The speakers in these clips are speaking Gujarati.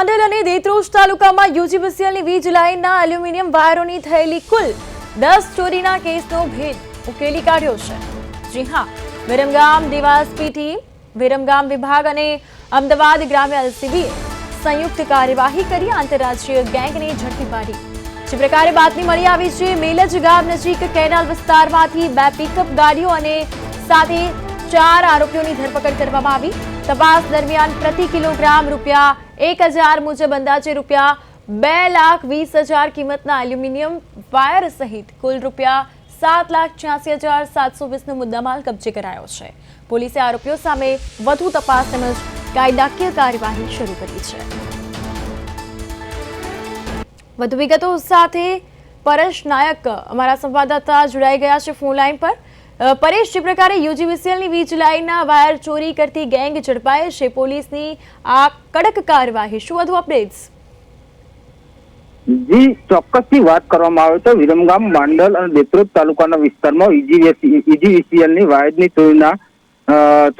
માંડલ અને દેત્રોજ તાલુકામાં યુજીવીસીએલની વીજ લાઇનના એલ્યુમિનિયમ વાયરોની થયેલી કુલ દસ ચોરીના કેસનો ભેદ ઉકેલી કાઢ્યો છે. જી હા, વિરમગામ દેવાસપી ટીમ, વિરમગામ વિભાગ અને અમદાવાદ ગ્રામ્ય એલસીબીએ સંયુક્ત કાર્યવાહી કરી આંતરરાષ્ટ્રીય ગેંગને ઝડપી પાડી. જે પ્રકારે બાતમી મળી આવી છે, મેલજ ગામ નજીક કેનાલ વિસ્તારમાંથી બે પિકઅપ ગાડીઓ અને સાથે ચાર આરોપીઓની ધરપકડ કરવામાં આવી. તપાસ દરમિયાન પ્રતિ કિલોગ્રામ રૂપિયા એક હજાર મુજબ અંદાજે રૂપિયા બે લાખ વીસ હજાર કિંમતના એલ્યુમિનિયમ વાયર સહિત કુલ રૂપિયા સાત લાખ છ્યાસી હજાર સાતસો વીસનો મુદ્દામાલ કબજે કરાયો છે. પોલીસે આરોપીઓ સામે વધુ તપાસ તેમજ કાયદાકીય કાર્યવાહી શરૂ કરી છે. વધુ વિગતો સાથે પરેશ નાયક અમારા સંવાદદાતા જોડાઈ ગયા છે ફોન લાઈન પર. પરેશ, જે પ્રકારે યુજીવીસીએલની વીજ લાઇનના વાયર ચોરી કરતી ગેંગ ઝડપાય છે, પોલીસની આ કડક કાર્યવાહી. શું વધુ અપડેટ્સ? જી, ચોક્કસથી વાત કરવામાં આવે તો વિરમગામ માંડલ અને દેત્રોદ તાલુકાના વિસ્તારમાં ઈજીવીસીએલ વાયરની ચોરીના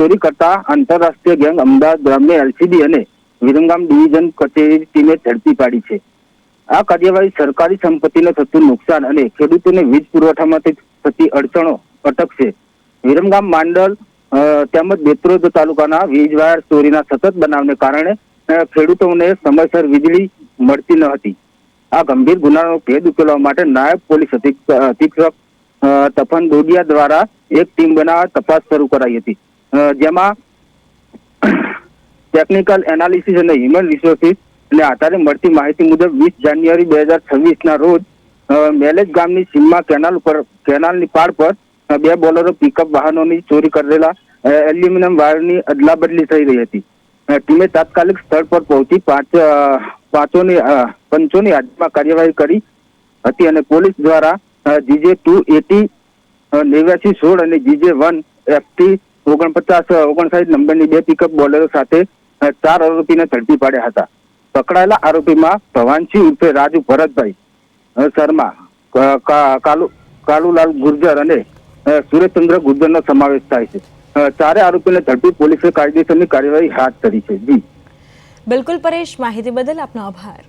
ચોરી કરતા આંતરરાષ્ટ્રીય ગેંગ અમદાવાદ ગ્રામ્ય એલસીબી અને વિરમગામ ડિવિઝન કચેરી ટીમે ઝડપી પાડી છે. આ કાર્યવાહી સરકારી સંપત્તિને થતું નુકસાન અને ખેડૂતોને વીજ પુરવઠામાંથી થતી અડચણો અટકશે વિરમગામ માંડલ તેમજ દેત્રોદ તાલુકાના વીજ વાયર ચોરીના સતત બનાવને કારણે ખેડૂતોને સમયસર વીજળી મળતી ન હતી. આ ગંભીર ગુનાનો ભેદ ઉકેલવા માટે નાયબ પોલીસ અધિક્ષક તપન દોડિયા દ્વારા એક ટીમ બનાવવા તપાસ શરૂ કરાઈ હતી. જેમાં ટેકનિકલ એનાલિસિસ અને હ્યુમન રિસોર્સિસ ને આધારે મળતી માહિતી મુજબ વીસ જાન્યુઆરી બે હજાર છવ્વીસ ના રોજ મેલેજ ગામની સીમમાં કેનાલ પર, કેનાલની પાડ પર બે બોલરો પિકઅપ વાહનોની ચોરી કરેલા એલ્યુમિનિયમ વાયરની અદલા બદલી થઈ રહી હતી. ટીમે તાત્કાલિક સ્થળ પર પહોંચી પાંચ પાંચોની પંચોની હાજમાં કાર્યવાહી કરી હતી અને પોલીસ દ્વારા જીજે ટુ એટી નેવ્યાસી સોળ અને જીજે વન એફટી ઓગણપચાસ ઓગણસાઠ નંબરની બે પિકઅપ બોલરો સાથે ચાર આરોપીને ઝડપી પાડ્યા હતા. પકડાયેલા આરોપીમાં ભવાનસિંહ ઉર્ફે રાજુ ભરતભાઈ શર્મા કાલુ, કાલુલાલ ગુર્જર અને સુરેશચંદ્ર ગુર્જરનો સમાવેશ થાય છે. ચારે આરોપીને ઝડપી પોલીસે કાયદેસરની કાર્યવાહી હાથ ધરી છે. જી. બિલકુલ પરેશ, માહિતી બદલ આપનો આભાર.